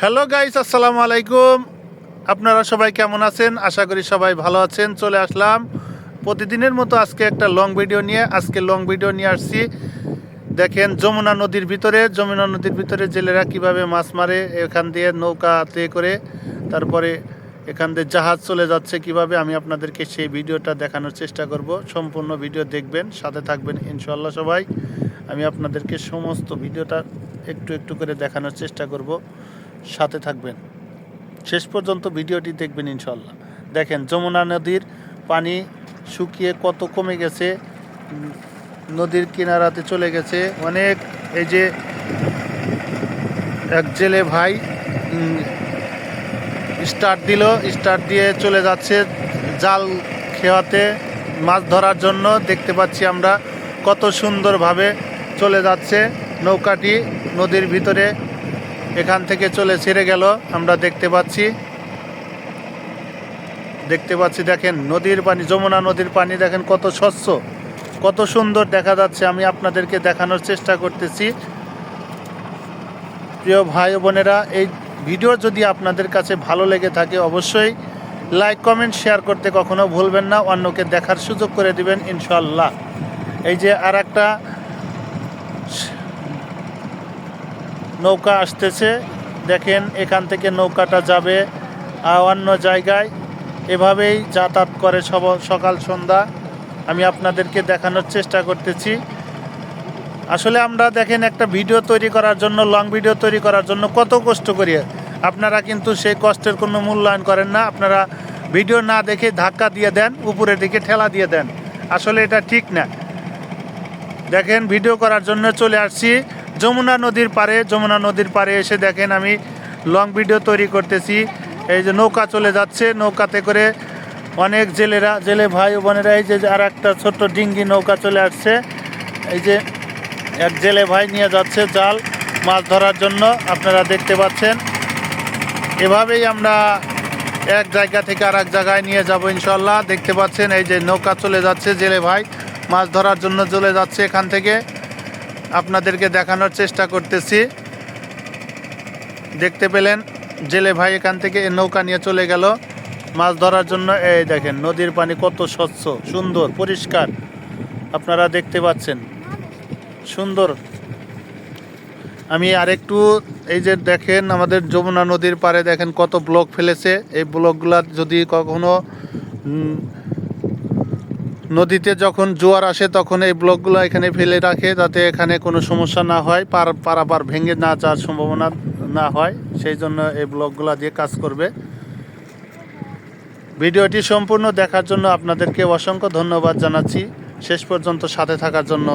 Hello guys আসসালামু আলাইকুম। আপনারা সবাই কেমন আছেন? আশা করি সবাই ভালো আছেন। চলে আসলাম প্রতিদিনের মতো আজকে একটা লং ভিডিও নিয়ে। আজকে লং ভিডিও নিয়ে আসছি। দেখেন, যমুনা নদীর ভিতরে, যমুনা নদীর ভিতরে জেলেরা কীভাবে মাছ মারে, এখান দিয়ে নৌকাতে করে তারপরে এখান দিয়ে জাহাজ চলে যাচ্ছে কীভাবে, আমি আপনাদেরকে সেই ভিডিওটা দেখানোর চেষ্টা করব। সম্পূর্ণ ভিডিও দেখবেন, সাথে থাকবেন ইনশাল্লাহ সবাই। আমি আপনাদেরকে সমস্ত ভিডিওটা একটু একটু করে দেখানোর চেষ্টা করব। সাথে থাকবেন। শেষ পর্যন্ত ভিডিওটি দেখবেন ইনশাল্লাহ দেখেন, যমুনা নদীর পানি শুকিয়ে কত কমে গেছে, নদীর কিনারাতে চলে গেছে। অনেক, এই যে এক জেলে ভাই স্টার্ট দিল, স্টার্ট দিয়ে চলে যাচ্ছে জাল খেওয়াতে, মাছ ধরার জন্য। দেখতে পাচ্ছি আমরা কত সুন্দরভাবে চলে যাচ্ছে নৌকাটি নদীর ভিতরে। এখান থেকে চলে ছেড়ে গেল। আমরা দেখতে পাচ্ছি দেখতে পাচ্ছি, দেখেন নদীর পানি, যমুনা নদীর পানি, দেখেন কত স্বচ্ছ, কত সুন্দর দেখা যাচ্ছে। আমি আপনাদেরকে দেখানোর চেষ্টা করতেছি। প্রিয় ভাই বোনেরা, এই ভিডিও যদি আপনাদের কাছে ভালো লেগে থাকে, অবশ্যই লাইক, কমেন্ট, শেয়ার করতে কখনো ভুলবেন না। অন্যকে দেখার সুযোগ করে দিবেন ইনশাল্লাহ এই যে আর একটা নৌকা আসতেছে। দেখেন এখান থেকে নৌকাটা যাবে অন্য জায়গায়। এভাবেই যাতায়াত করে সব সকাল সন্ধ্যা। আমি আপনাদেরকে দেখানোর চেষ্টা করতেছি। আসলে আমরা দেখেন একটা ভিডিও তৈরি করার জন্য, লং ভিডিও তৈরি করার জন্য কত কষ্ট করি। আপনারা কিন্তু সেই কষ্টের কোনো মূল্যায়ন করেন না। আপনারা ভিডিও না দেখে ধাক্কা দিয়ে দেন, উপরের দিকে ঠেলা দিয়ে দেন। আসলে এটা ঠিক না। দেখেন, ভিডিও করার জন্য চলে আসছি। যমুনা নদীর পারে যমুনা নদীর পারে এসে দেখেন আমি লং ভিডিও তৈরি করতেছি। এই যে নৌকা চলে যাচ্ছে, নৌকাতে করে অনেক জেলেরা, জেলে ভাই বোনেরা, এই যে আর একটা ছোট্ট ডিঙ্গি নৌকা চলে আসছে। এই যে এক জেলে ভাই নিয়ে যাচ্ছে জাল মাছ ধরার জন্য, আপনারা দেখতে পাচ্ছেন। এভাবেই আমরা এক জায়গা থেকে আর এক জায়গায় নিয়ে যাব ইনশাল্লাহ দেখতে পাচ্ছেন এই যে নৌকা চলে যাচ্ছে, জেলে ভাই মাছ ধরার জন্য চলে যাচ্ছে এখান থেকে। আপনাদেরকে দেখানোর চেষ্টা করতেছি। দেখতে পেলেন, জেলে ভাই এখান থেকে নৌকা নিয়ে চলে গেল। মাছ ধরার জন্য, এই দেখেন, নদীর পানি কত স্বচ্ছ, সুন্দর, পরিষ্কার। আপনারা দেখতে পাচ্ছেন। সুন্দর। আমি আরেকটু, এই যে দেখেন, আমাদের যমুনা নদীর পাড়ে দেখেন কত ব্লক ফেলেছে। এই ব্লকগুলা যদি কখনো নদীতে যখন জোয়ার আসে তখন এই ব্লকগুলো এখানে ফেলে রাখে যাতে এখানে কোনো সমস্যা না হয়, পার পারাপার ভেঙে না যাওয়ার সম্ভাবনা না হয়, সেই জন্য এই ব্লকগুলো দিয়ে কাজ করবে। ভিডিওটি সম্পূর্ণ দেখার জন্য আপনাদেরকে অসংখ্য ধন্যবাদ জানাচ্ছি। শেষ পর্যন্ত সাথে থাকার জন্য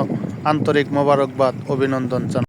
আন্তরিক মোবারকবাদ, অভিনন্দন জানাচ্ছি।